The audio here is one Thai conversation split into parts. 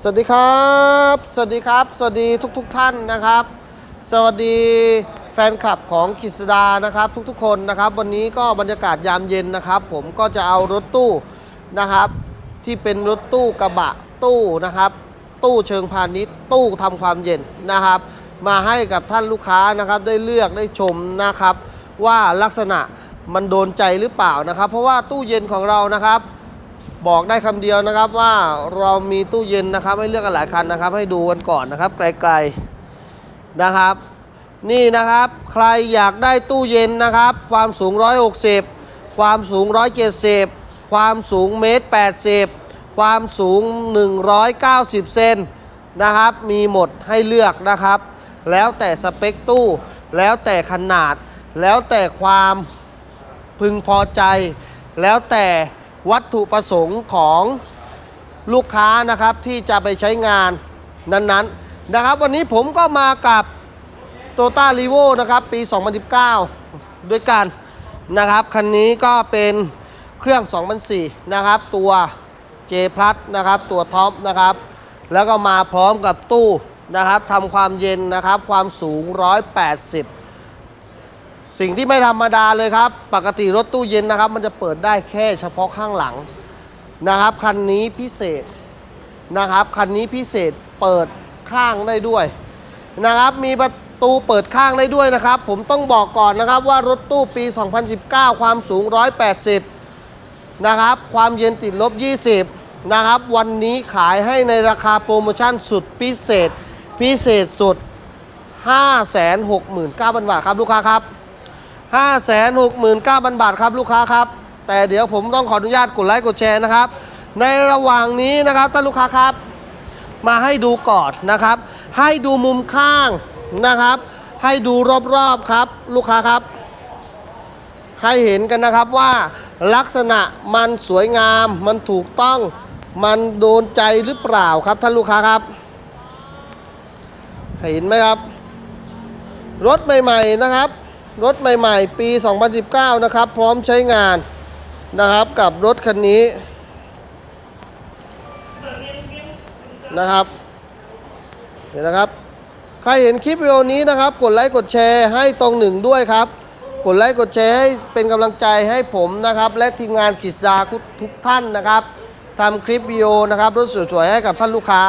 สวัสดีครับ สวัสดีครับ สวัสดีทุกๆทท่านนะครับ สวัสดีแฟนคลับของกิษดานะครับ ทุกๆ คนนะครับ วันนี้ก็บรรยากาศยามเย็นนะครับ ผมก็จะเอารถตู้นะครับ ที่เป็นรถตู้กระบะตู้นะครับ ตู้เชิงพาณิชย์ตู้ทำความเย็นนะครับ มาให้กับท่านลูกค้านะครับ ได้เลือกได้ชมนะครับ ว่าลักษณะมันโดนใจหรือเปล่านะครับ เพราะว่าตู้เย็นของเรานะครับ บอกได้คำเดียวนะครับว่าเรามีตู้เย็นนะครับ ให้เลือกกันหลายคันนะครับ ให้ดูกันก่อนนะครับ ไกลๆนะครับ นี่นะครับใครอยากได้ตู้เย็นนะครับ ความสูง 160 ความสูง 170 ความสูงเมตร80 ความสูง 190 เซนนะครับ มีหมดให้เลือกนะครับ แล้วแต่สเปคตู้ แล้วแต่ขนาด แล้วแต่ความพึงพอใจ แล้วแต่ วัตถุประสงค์ของลูกค้านะครับที่จะไปใช้งานนั้นๆนะครับ วันนี้ผมก็มากับโตต้ารีโวนะครับปี 2019 ด้วยกันนะครับ คันนี้ก็เป็นเครื่อง 2004 นะครับ ตัว J Plus นะครับ ตัวท็อปนะครับ แล้วก็มาพร้อมกับตู้นะครับทำความเย็นนะครับ ความสูง 180 สิ่งที่ไม่ธรรมดาเลยครับ ปกติรถตู้เย็นนะครับ มันจะเปิดได้แค่เฉพาะข้างหลังนะครับ คันนี้พิเศษนะครับ คันนี้พิเศษเปิดข้างได้ด้วยนะครับ มีประตูเปิดข้างได้ด้วยนะครับ ผมต้องบอกก่อนนะครับว่ารถตู้ปี 2019 ความสูง 180 นะครับ ความเย็นติดลบ 20 นะครับ วันนี้ขายให้ในราคาโปรโมชั่นสุดพิเศษ พิเศษสุด 569,000 บาทครับลูกค้าครับ 569,000 บาทครับลูกค้าครับ แต่เดี๋ยวผมต้องขออนุญาตกดไลค์กดแชร์นะครับ ในระหว่างนี้นะครับท่านลูกค้าครับ มาให้ดูก่อนนะครับ ให้ดูมุมข้างนะครับ ให้ดูรอบๆครับลูกค้าครับ ให้เห็นกันนะครับว่าลักษณะมันสวยงาม มันถูกต้อง มันโดนใจหรือเปล่าครับท่านลูกค้าครับ เห็นไหมครับ รถใหม่ ๆนะครับ รถใหม่ๆ ปี 2019 นะครับ พร้อมใช้งานนะครับกับรถคันนี้นะครับเห็นนะครับ ใครเห็นคลิปวิดีโอนี้นะครับ กดไลค์กดแชร์ให้ตรงหนึ่งด้วยครับ กดไลค์กดแชร์ให้เป็นกำลังใจให้ผมนะครับ และทีมงานกิจดาทุกท่านนะครับทำคลิปวิดีโอนะครับรถสวยๆให้กับท่านลูกค้า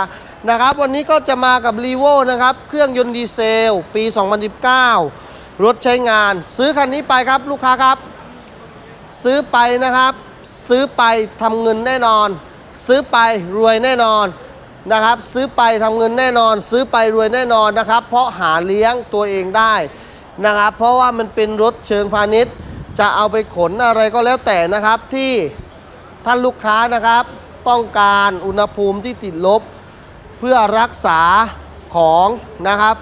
นะครับ วันนี้ก็จะมากับรีโวนะครับ เครื่องยนต์ดีเซล ปี 2019 รถใช้งาน ซื้อคันนี้ไปครับลูกค้าครับ ซื้อไปนะครับ ซื้อไปทำเงินแน่นอน ซื้อไปรวยแน่นอนนะครับ ซื้อไปทำเงินแน่นอน ซื้อไปรวยแน่นอนนะครับ เพราะหาเลี้ยงตัวเองได้นะครับ เพราะว่ามันเป็นรถเชิงพาณิชย์ จะเอาไปขนอะไรก็แล้วแต่นะครับที่ท่านลูกค้านะครับ ต้องการอุณหภูมิที่ติดลบ เพื่อรักษาของนะครับ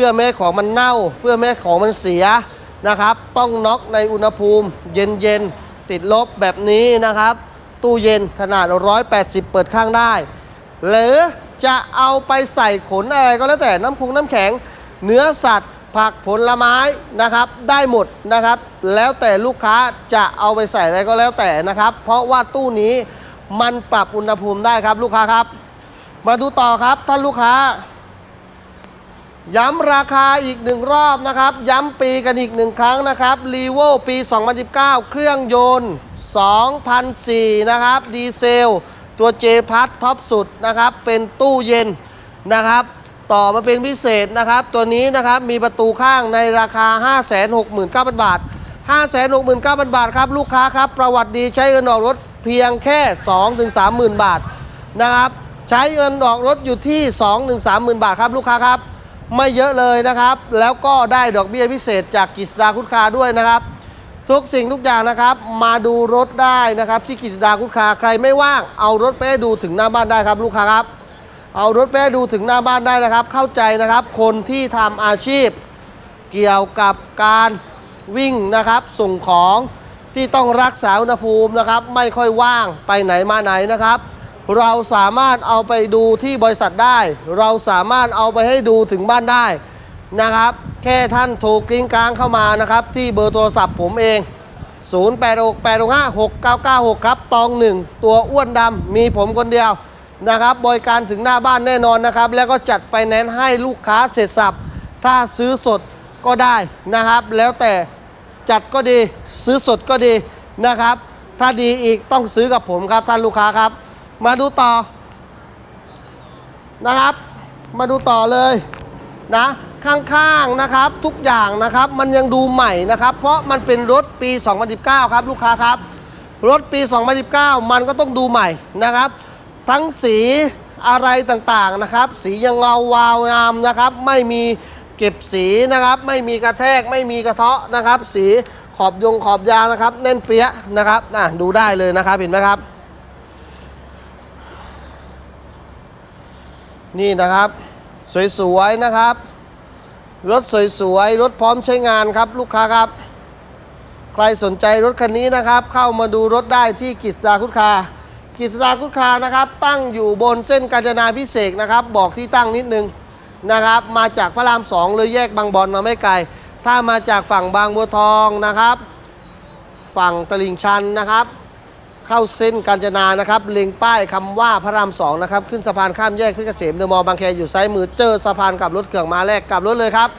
พื่อแม่ให้ของมันเน่า เพื่อแม่ให้ของมันเสียนะครับ ต้องน็อกในอุณหภูมิ เย็นๆติดลบแบบนี้นะครับ ตู้เย็นขนาด 180 เปิดข้างได้ หรือจะเอาไปใส่ขนอะไรก็แล้วแต่น้ำคงน้ำแข็ง เนื้อสัตว์ ผักผลไม้นะครับ ได้หมดนะครับ แล้วแต่ลูกค้าจะเอาไปใส่อะไรก็แล้วแต่นะครับ เพราะว่าตู้นี้มันปรับอุณหภูมิได้ครับลูกค้าครับ มาดูต่อครับท่านลูกค้า ย้ำราคาอีกหนึ่งรอบนะครับ ย้ำปีกันอีกหนึ่งครั้งนะครับรีโวปี 2019 เครื่องยนต์2004นะครับ ดีเซล ตัว J พัทท็อปสุดนะครับ เป็นตู้เย็นนะครับ ต่อมาเป็นพิเศษนะครับ ตัวนี้นะครับมีประตูข้างในราคา 569,000 บาท 569,000 บาทครับ ลูกค้าครับ ประวัติดีใช้เงินออกรถเพียงแค่ 2-30,000 บาทนะครับ ใช้เงินออกรถอยู่ที่ 2-30,000 บาทครับลูกค้าครับ ไม่เยอะเลยนะครับ แล้วก็ได้ดอกเบี้ยพิเศษจากกิจดาคุดคาด้วยนะครับ ทุกสิ่งทุกอย่างนะครับ มาดูรถได้นะครับที่กิจดาคุดคาใครไม่ว่างเอารถไปดูถึงหน้าบ้านได้ครับลูกค้าครับ เอารถไปดูถึงหน้าบ้านได้นะครับ เข้าใจนะครับ คนที่ทำอาชีพ เกี่ยวกับการวิ่งนะครับ ส่งของที่ต้องรักษาอุณหภูมินะครับ ไม่ค่อยว่างไปไหนมาไหนนะครับ เราสามารถเอาไปดูที่บริษัทได้ เราสามารถเอาไปให้ดูถึงบ้านได้นะครับ แค่ท่านโทรกริ้งกลางเข้ามานะครับ ที่เบอร์โทรศัพท์ผมเอง 0868656996 ครับ ตองหนึ่งตัวอ้วนดำมีผมคนเดียวนะครับ บริการถึงหน้าบ้านแน่นอนนะครับ แล้วก็จัดไฟแนนซ์ให้ลูกค้าเสร็จสับ ถ้าซื้อสดก็ได้นะครับ แล้วแต่จัดก็ดีซื้อสดก็ดีนะครับ ถ้าดีอีกต้องซื้อกับผมครับท่านลูกค้าครับ มาดูต่อนะครับ มาดูต่อเลยนะข้างๆนะครับทุกอย่างนะครับมันยังดูใหม่นะครับ เพราะมันเป็นรถปี 2019 ครับลูกค้าครับ รถปี 2019 มันก็ต้องดูใหม่นะครับ ทั้งสีอะไรต่างๆนะครับ สียังเงาวาวงามนะครับ ไม่มีเก็บสีนะครับ ไม่มีกระแทกไม่มีกระเทาะนะครับ สีขอบยงขอบยางนะครับ แน่นเปี้ยะนะครับอะดูได้เลยนะครับเห็นไหมครับ นี่นะครับ สวยๆนะครับ รถสวยๆ รถพร้อมใช้งานครับลูกค้าครับ ใครสนใจรถคันนี้นะครับ เข้ามาดูรถได้ที่กิจสดาคุดคากิจสดาคุดคานะครับ ตั้งอยู่บนเส้นกาญจนาพิเศษกนะครับ บอกที่ตั้งนิดนึงนะครับ มาจากพระรามสองเลยแยกบางบอนมาไม่ไกล ถ้ามาจากฝั่งบางบัวทองนะครับ ฝั่งตลิ่งชันนะครับ เข้าเส้นกาญจนานะครับเล็งป้ายคำว่าพระรามสองนะครับขึ้นสะพานข้ามแยกเพชรเกษมเดอะมอลล์บางแคอยู่ซ้ายมือเจอสะพานกลับรถเครื่องมาแรกกลับรถเลยครับ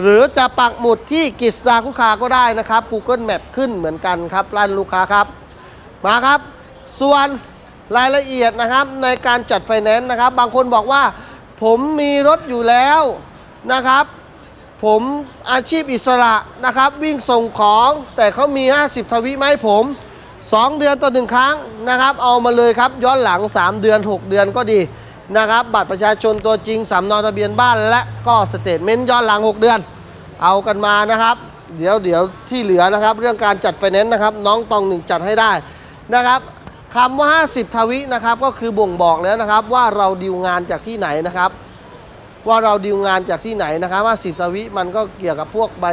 หรือจะปักหมุดที่กิจดาคุคาก็ได้นะครับ Google Map ขึ้นเหมือนกันครับร้านลูกค้าครับ มาครับ ส่วนรายละเอียดนะครับในการจัดไฟแนนซ์นะครับ บางคนบอกว่า ผมมีรถอยู่แล้วนะครับ ผมอาชีพอิสระนะครับ วิ่งส่งของแต่เขามี 50 ทวิไหมผม 2 เดือนต่อหนึ่งครั้งนะครับ เอามาเลยครับย้อนหลัง 3 เดือน 6 เดือนก็ดีนะครับ บัตรประชาชนตัวจริงสำเนาทะเบียนบ้านและก็สเตทเมนต์ย้อนหลัง 6 เดือน เอากันมานะครับ เดี๋ยวเดี๋ยวที่เหลือนะครับ เรื่องการจัดไฟแนนซ์นะครับ น้องตองหนึ่งจัดให้ได้นะครับคำว่า 50 ทวินะครับก็คือบ่งบอกแล้วนะครับ ว่าเราดีลงานจากที่ไหนนะครับ ว่าเราดีลงานจากที่ไหนนะครับว่าสิบตวิมันก็เกี่ยวกับพวกใบ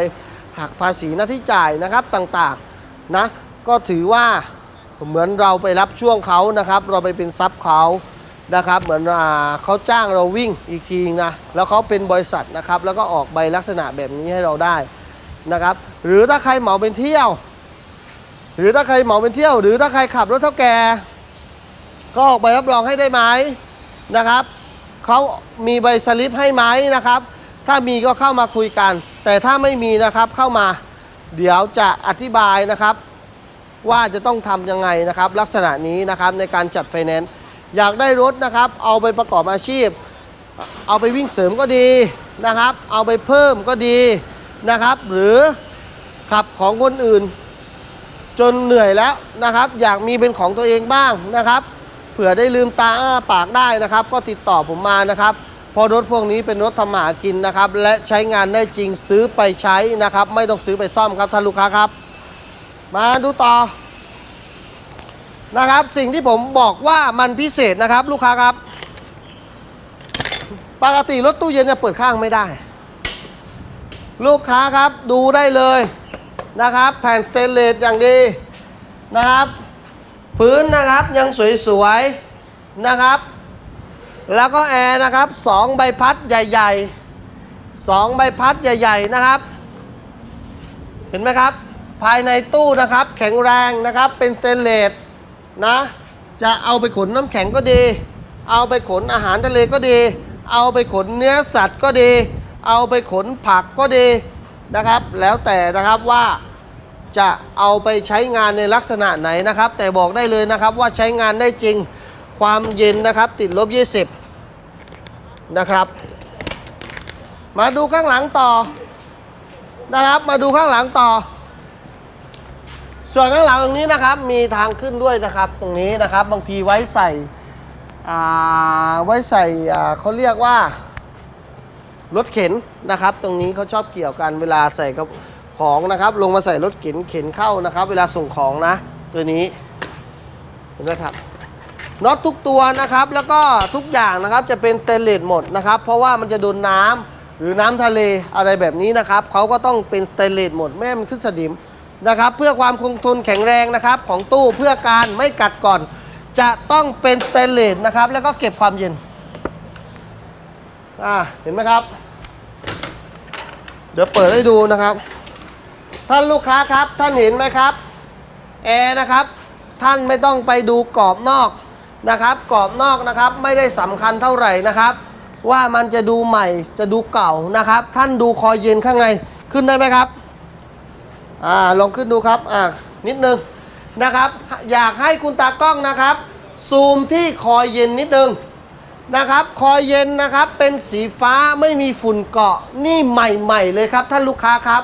หักภาษีหน้าที่จ่ายนะครับต่างๆนะ ก็ถือว่าเหมือนเราไปรับช่วงเขานะครับ เราไปเป็นซับเขานะครับ เหมือนอเขาจ้างเราวิ่งอีกทีนะแล้วเขาเป็นบริษัทนะครับ แล้วก็ออกใบลักษณะแบบนี้ให้เราได้นะครับ หรือถ้าใครเหมาเป็นเที่ยว หรือถ้าใครเหมาเป็นเที่ยว หรือถ้าใครขับรถเท่าแก่ก็ออกใบรับรองให้ได้ไหมนะครับเขามีใบสลิปให้ไหมนะครับ ถ้ามีก็เข้ามาคุยกัน แต่ถ้าไม่มีนะครับเข้ามาเดี๋ยวจะอธิบายนะครับ ว่าจะต้องทำยังไงนะครับ ลักษณะนี้นะครับในการจัดไฟแนนซ์อยากได้รถนะครับ เอาไปประกอบอาชีพ เอาไปวิ่งเสริมก็ดีนะครับ เอาไปเพิ่มก็ดีนะครับ หรือขับของคนอื่น จนเหนื่อยแล้วนะครับ อยากมีเป็นของตัวเองบ้างนะครับเผื่อได้ลืมตาอ้าปากได้นะครับ ก็ติดต่อผมมานะครับพอรถพวกนี้เป็นรถทำมาหากินนะครับ และใช้งานได้จริงซื้อไปใช้นะครับ ไม่ต้องซื้อไปซ่อมครับท่านลูกค้าครับ มาดูต่อนะครับ สิ่งที่ผมบอกว่ามันพิเศษนะครับ ลูกค้าครับ ปกติรถตู้เย็นจะเปิดข้างไม่ได้ ลูกค้าครับดูได้เลยนะครับ แผ่นสเตนเลสอย่างดีนะครับ พื้นนะครับยังสวยๆนะครับ แล้วก็แอร์นะครับสองใบพัดใหญ่ๆสองใบพัดใหญ่ ๆนะครับ เห็นไหมครับ ภายในตู้นะครับ แข็งแรงนะครับ เป็นสเตนเลสนะ จะเอาไปขนน้ำแข็งก็ดี เอาไปขนอาหารทะเลก็ดี เอาไปขนเนื้อสัตว์ก็ดี เอาไปขนผักก็ดีนะครับ แล้วแต่นะครับว่าจะเอาไปใช้งานในลักษณะไหนนะครับ แต่บอกได้เลยนะครับว่าใช้งานได้จริงความเย็นนะครับ ติดลบ 20 นะครับ มาดูข้างหลังต่อนะครับ มาดูข้างหลังต่อ ส่วนข้างหลังตรงนี้นะครับมีทางขึ้นด้วยนะครับตรงนี้นะครับบางทีไว้ใส่ไว้ใส่เขาเรียกว่ารถเข็นนะครับ ตรงนี้เขาชอบเกี่ยวกันเวลาใส่กับของนะครับ ลงมาใส่รถเข็นเข็นเข้านะครับ เวลาส่งของนะ ตัวนี้เห็นไหมครับน็อตทุกตัวนะครับ แล้วก็ทุกอย่างนะครับจะเป็นเตนเลสหมดนะครับ เพราะว่ามันจะโดนน้ำหรือน้ำทะเลอะไรแบบนี้นะครับเขาก็ต้องเป็นเตนเลสหมดไม่มันขึ้นสนิม นะครับ เพื่อความคงทนแข็งแรงนะครับ ของตู้เพื่อการไม่กัดก่อน จะต้องเป็นสเตนเลสนะครับ แล้วก็เก็บความเย็นอ่าเห็นไหมครับ เดี๋ยวเปิดให้ดูนะครับ ท่านลูกค้าครับท่านเห็นไหมครับแอร์นะครับ ท่านไม่ต้องไปดูกรอบนอกนะครับ กรอบนอกนะครับ ไม่ได้สำคัญเท่าไหร่นะครับ ว่ามันจะดูใหม่จะดูเก่านะครับ ท่านดูคอยเย็นข้างในขึ้นได้ไหมครับ อ่าลองขึ้นดูครับอ่านิดนึงนะครับ อยากให้คุณตากล้องนะครับ ซูมที่คอยเย็นนิดนึงนะครับคอยเย็นนะครับเป็นสีฟ้าไม่มีฝุ่นเกาะนี่ใหม่ๆเลยครับท่านลูกค้าครับ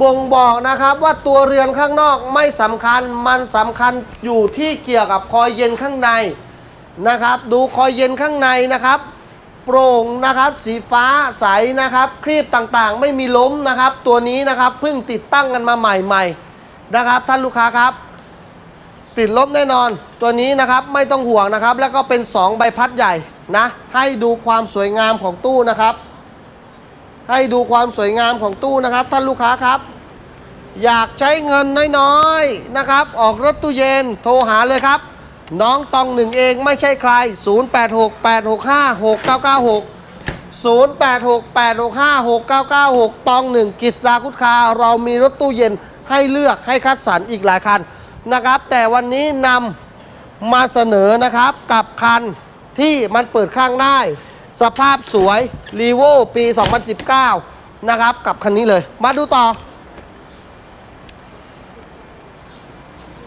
บ่งบอกนะครับว่าตัวเรือนข้างนอกไม่สำคัญมันสำคัญอยู่ที่เกี่ยวกับคอยเย็นข้างในนะครับ ดูคอยเย็นข้างในนะครับ โปร่งนะครับ สีฟ้าใสนะครับ ครีบต่างๆ ไม่มีล้มนะครับ ตัวนี้นะครับเพิ่งติดตั้งกันมาใหม่ๆนะครับ ท่านลูกค้าครับ ติดลบแน่นอน ตัวนี้นะครับไม่ต้องห่วงนะครับ แล้วก็เป็น 2 ใบพัดใหญ่นะ ให้ดูความสวยงามของตู้นะครับ ให้ดูความสวยงามของตู้นะครับ ท่านลูกค้าครับ อยากใช้เงินน้อยๆนะครับ ออกรถตู้เย็นโทรหาเลยครับ น้องตองหนึ่งเองไม่ใช่ใคร 0868656996 0868656996 ตองหนึ่งกิษราคุดคา เรามีรถตู้เย็นให้เลือกให้คัดสรรอีกหลายคันนะครับ แต่วันนี้นำมาเสนอนะครับกับคันที่มันเปิดข้างได้ สภาพสวยรีโวปี 2019 นะครับกับคันนี้เลย มาดูต่อ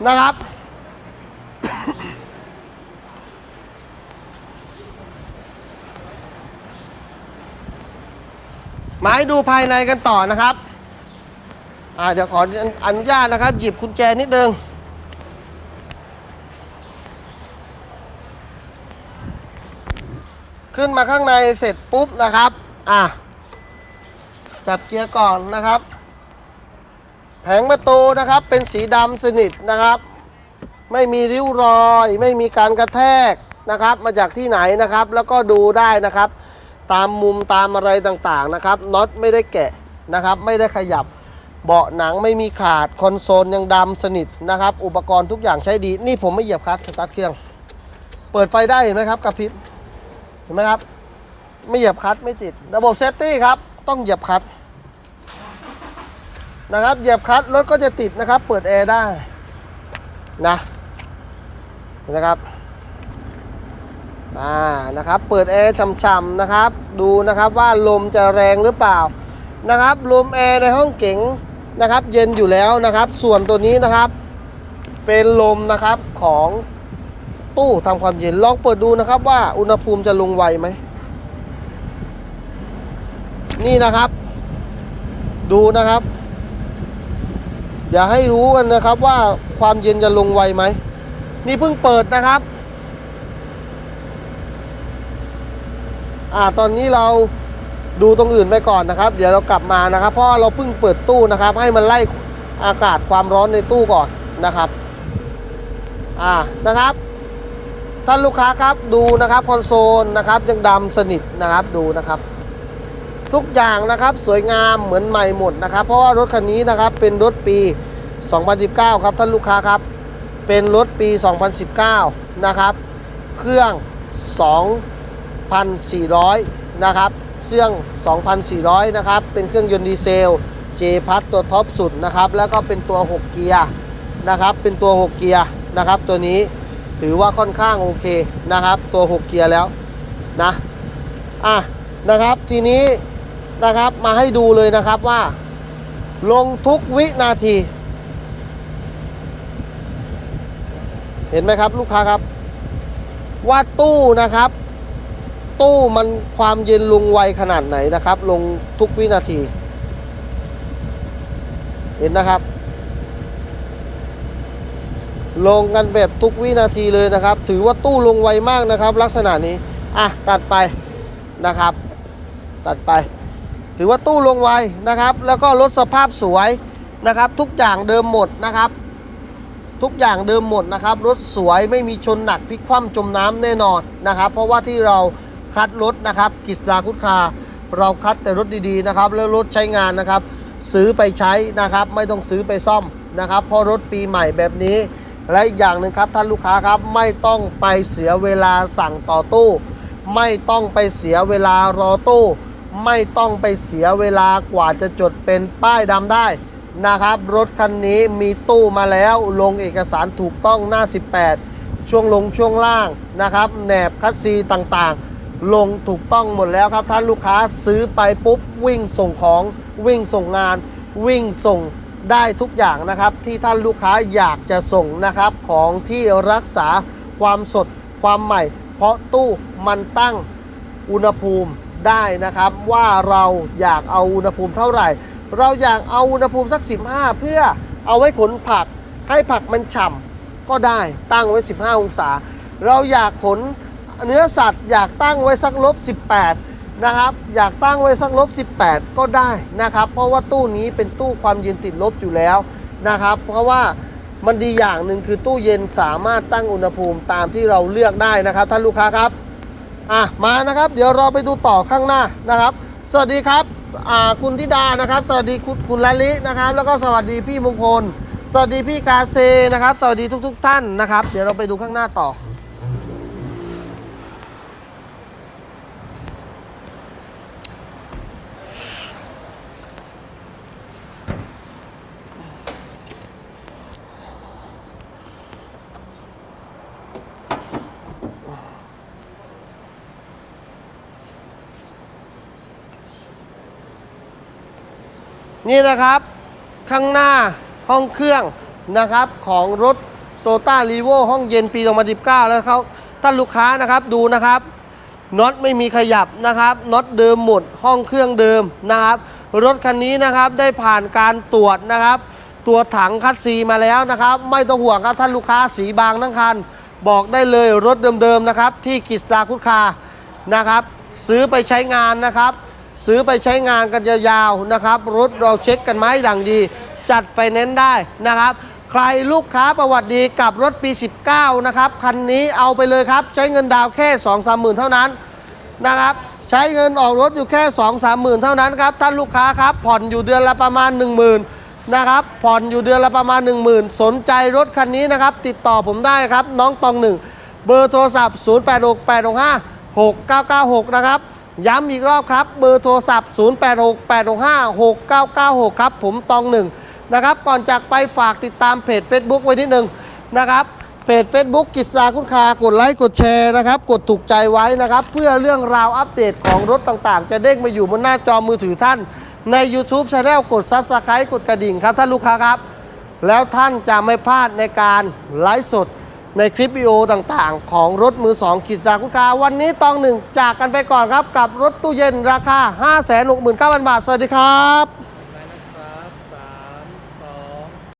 นะครับ มาให้ดูภายในกันต่อนะครับอ่าเดี๋ยวขออนุญาตนะครับ หยิบกุญแจนิดนึงขึ้นมาข้างในเสร็จปุ๊บนะครับ อะ จับเกียร์ก่อนนะครับ แผงประตูนะครับเป็นสีดำสนิทนะครับ ไม่มีริ้วรอย ไม่มีการกระแทกนะครับ มาจากที่ไหนนะครับ แล้วก็ดูได้นะครับ ตามมุมตามอะไรต่างๆนะครับน็อตไม่ได้แกะนะครับ ไม่ได้ขยับเบาะหนังไม่มีขาดคอนโซลยังดำสนิทนะครับ อุปกรณ์ทุกอย่างใช้ดี นี่ผมไม่เหยียบคลัตช์สตาร์ทเครื่อง เปิดไฟได้เห็นไหมครับกระพริบเห็นไหมครับ ไม่เหยียบคลัตช์ไม่ติด ระบบเซฟตี้ครับ ต้องเหยียบคลัตช์นะครับเหยียบคลัตช์รถก็จะติดนะครับ เปิดแอร์ได้นะเห็นนะครับ อ่านะครับเปิดแอร์ช่ำๆนะครับดูนะครับว่าลมจะแรงหรือเปล่านะครับลมแอร์ในห้องเก๋งนะครับเย็นอยู่แล้วนะครับ ส่วนตัวนี้นะครับเป็นลมนะครับของตู้ทำความเย็นลองเปิดดูนะครับว่าอุณหภูมิจะลงไวไหมนี่นะครับ ดูนะครับ อย่าให้รู้กันนะครับว่าความเย็นจะลงไวไหมนี่เพิ่งเปิดนะครับ อ่าตอนนี้เราดูตรงอื่นไปก่อนนะครับ เดี๋ยวเรากลับมานะครับ เพราะเราเพิ่งเปิดตู้นะครับ ให้มันไล่อากาศความร้อนในตู้ก่อนนะครับอ่านะครับ ท่านลูกค้าครับดูนะครับคอนโซลนะครับยังดำสนิทนะครับดูนะครับ ทุกอย่างนะครับสวยงามเหมือนใหม่หมดนะครับ เพราะว่ารถคันนี้นะครับเป็นรถปี 2019 ครับท่านลูกค้าครับ เป็นรถปี 2019 นะครับ เครื่อง 2,400 นะครับเครื่อง 2,400 นะครับ เป็นเครื่องยนต์ดีเซล J พัทตัวท็อปสุดนะครับ แล้วก็เป็นตัว 6 เกียร์นะครับ เป็นตัว 6 เกียร์นะครับ ตัวนี้ถือว่าค่อนข้างโอเคนะครับ ตัว 6 เกียร์แล้วนะ อะนะครับ ทีนี้นะครับมาให้ดูเลยนะครับว่า ลงทุกวินาที เห็นไหมครับลูกค้าครับ ว่าตู้นะครับ ตู้มันความเย็นลงไวขนาดไหนนะครับ ลงทุกวินาที เห็นนะครับ ลงกันแบบทุกวินาทีเลยนะครับ ถือว่าตู้ลงไวมากนะครับ ลักษณะนี้อะตัดไปนะครับ ตัดไป ถือว่าตู้ลงไวนะครับ แล้วก็รถสภาพสวยนะครับ ทุกอย่างเดิมหมดนะครับทุกอย่างเดิมหมดนะครับ รถสวยไม่มีชนหนักพลิกคว่ำจมน้ำแน่นอนนะครับ เพราะว่าที่เรา คัดรถนะครับกิจลาคุดคา เราคัดแต่รถดีๆนะครับ แล้วรถใช้งานนะครับ ซื้อไปใช้นะครับ ไม่ต้องซื้อไปซ่อมนะครับเพราะรถปีใหม่แบบนี้ และอีกอย่างหนึ่งครับท่านลูกค้าครับไม่ต้องไปเสียเวลาสั่งต่อตู้ ไม่ต้องไปเสียเวลารอตู้ ไม่ต้องไปเสียเวลากว่าจะจดเป็นป้ายดำได้นะครับ รถคันนี้มีตู้มาแล้วลงเอกสารถูกต้องหน้า 18 ช่วงลงช่วงล่างนะครับแหนบคัสซีต่างๆ ลงถูกต้องหมดแล้วครับ ท่านลูกค้าซื้อไปปุ๊บวิ่งส่งของวิ่งส่งงาน วิ่งส่งได้ทุกอย่างนะครับ ที่ท่านลูกค้าอยากจะส่งนะครับ ของที่รักษาความสดความใหม่ เพราะตู้มันตั้งอุณหภูมิได้นะครับ ว่าเราอยากเอาอุณหภูมิเท่าไหร่ เราอยากเอาอุณหภูมิสัก 15 เพื่อเอาไว้ขนผักให้ผักมันฉ่ำก็ได้ตั้งไว้ 15 องศา เราอยากขน เนื้อสัตว์อยากตั้งไว้สักลบ 18 นะครับ อยากตั้งไว้สักลบ 18 ก็ได้นะครับ เพราะว่าตู้นี้เป็นตู้ความเย็นติดลบอยู่แล้วนะครับ เพราะว่ามันดีอย่างหนึ่งคือตู้เย็นสามารถตั้งอุณหภูมิตามที่เราเลือกได้นะครับท่านลูกค้าครับอะมานะครับ เดี๋ยวเราไปดูต่อข้างหน้านะครับ สวัสดีครับอ่าคุณธิดานะครับ สวัสดีคุณคุณละลินะครับ แล้วก็สวัสดีพี่มงคล สวัสดีพี่กาเซนะครับ สวัสดีทุก ๆ ท่านนะครับ เดี๋ยวเราไปดูข้างหน้าต่อ นี่นะครับข้างหน้าห้องเครื่องนะครับของรถโตต้ารีโวห้องเย็นปี 2019 แล้วเขาท่านลูกค้านะครับดูนะครับน็อตไม่มีขยับนะครับน็อตเดิมหมดห้องเครื่องเดิมนะครับ รถคันนี้นะครับได้ผ่านการตรวจนะครับ ตัวถังคัดซีมาแล้วนะครับ ไม่ต้องห่วงครับท่านลูกค้าสีบางทั้งคัน บอกได้เลยรถเดิมๆนะครับ ที่กิสตาคุดคานะครับ ซื้อไปใช้งานนะครับ ซื้อไปใช้งานกันยาวๆนะครับรถเราเช็คกันไหมอย่างดี จัดไฟแนนซ์ได้นะครับ ใครลูกค้าประวัติดีกับรถปี 19 นะครับ คันนี้เอาไปเลยครับ ใช้เงินดาวแค่ 2 3หมื่นเท่านั้นนะครับ ใช้เงินออกรถอยู่แค่ 2 3หมื่นเท่านั้นครับ ท่านลูกค้าครับ ผ่อนอยู่เดือนละประมาณ 1 0,000นะครับผ่อนอยู่เดือนละประมาณ 1 0,000 สนใจรถคันนี้นะครับ ติดต่อผมได้ครับ น้องตองหนึ่งเบอร์โทรศัพท์ 0 8 6 8 6 5 6 9 9 6 นะครับ ย้ำอีกรอบครับ เบอร์โทรศัพท์ 0 8 6 8 6 5 6 9 9 6 ครับ ผมตองหนึ่งนะครับ ก่อนจากไปฝากติดตามเพจ Facebook ไว้นิดนึงนะครับ เพจ Facebook กิจสาคุณคากดไลค์ กดแชร์นะครับ กดถูกใจไว้นะครับ เพื่อเรื่องราวอัปเดตของรถต่างๆ จะเด้งมาอยู่บนหน้าจอมือถือท่าน ใน YouTube Channel กด Subscribe กดกระดิ่งครับท่านลูกค้าครับ แล้วท่านจะไม่พลาดในการไลฟ์สด ในคลิปวิดีโอต่างๆ ของรถมือ 2 ขีดจากคุณกาวันนี้ตองหนึ่งจากกันไปก่อนครับ กับรถตู้เย็นราคา 569,000 บาท สวัสดีครับ